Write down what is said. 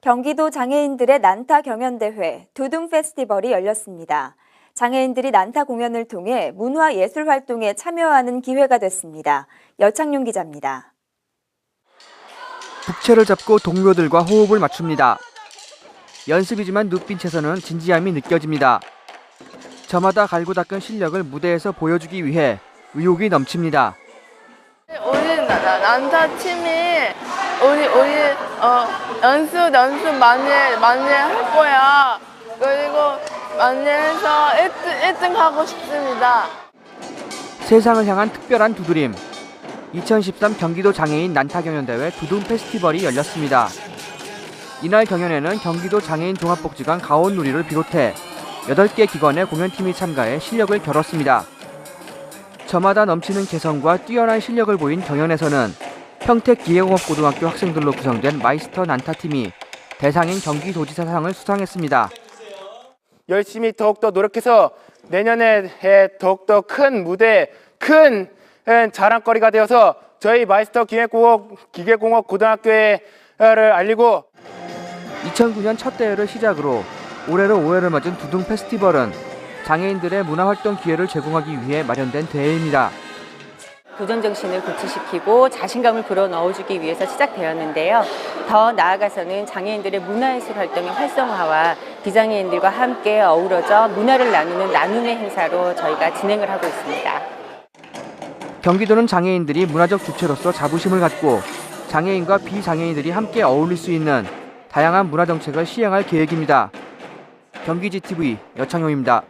경기도 장애인들의 난타 경연대회 두둥 페스티벌이 열렸습니다. 장애인들이 난타 공연을 통해 문화 예술 활동에 참여하는 기회가 됐습니다. 여창용 기자입니다. 북채를 잡고 동료들과 호흡을 맞춥니다. 연습이지만 눈빛에서는 진지함이 느껴집니다. 저마다 갈고 닦은 실력을 무대에서 보여주기 위해 의욕이 넘칩니다. 우리 나- 나- 난타 팀이 우리 우리 어 연습 연습 많이 많이 할 거야. 그리고 많이 해서 1등 1등 하고 싶습니다. 세상을 향한 특별한 두드림. 2013 경기도 장애인 난타 경연대회 두둥 페스티벌이 열렸습니다. 이날 경연에는 경기도 장애인 종합복지관 가온누리를 비롯해 8개 기관의 공연팀이 참가해 실력을 겨뤘습니다. 저마다 넘치는 개성과 뛰어난 실력을 보인 경연에서는 평택 기계공업고등학교 학생들로 구성된 마이스터 난타팀이 대상인 경기도지사상을 수상했습니다. 열심히 더욱더 노력해서 내년에 에 더욱더 큰 무대, 큰 에, 자랑거리가 되어서 저희 마이스터 기계공업, 기계공업 고등학교를 알리고 2009년 첫 대회를 시작으로 올해로 5회를 맞은 두둥 페스티벌은 장애인들의 문화활동 기회를 제공하기 위해 마련된 대회입니다. 도전 정신을 고취시키고 자신감을 불어넣어주기 위해서 시작되었는데요. 더 나아가서는 장애인들의 문화예술 활동의 활성화와 비장애인들과 함께 어우러져 문화를 나누는 나눔의 행사로 저희가 진행을 하고 있습니다. 경기도는 장애인들이 문화적 주체로서 자부심을 갖고 장애인과 비장애인들이 함께 어울릴 수 있는 다양한 문화 정책을 시행할 계획입니다. 경기지TV 여창용입니다.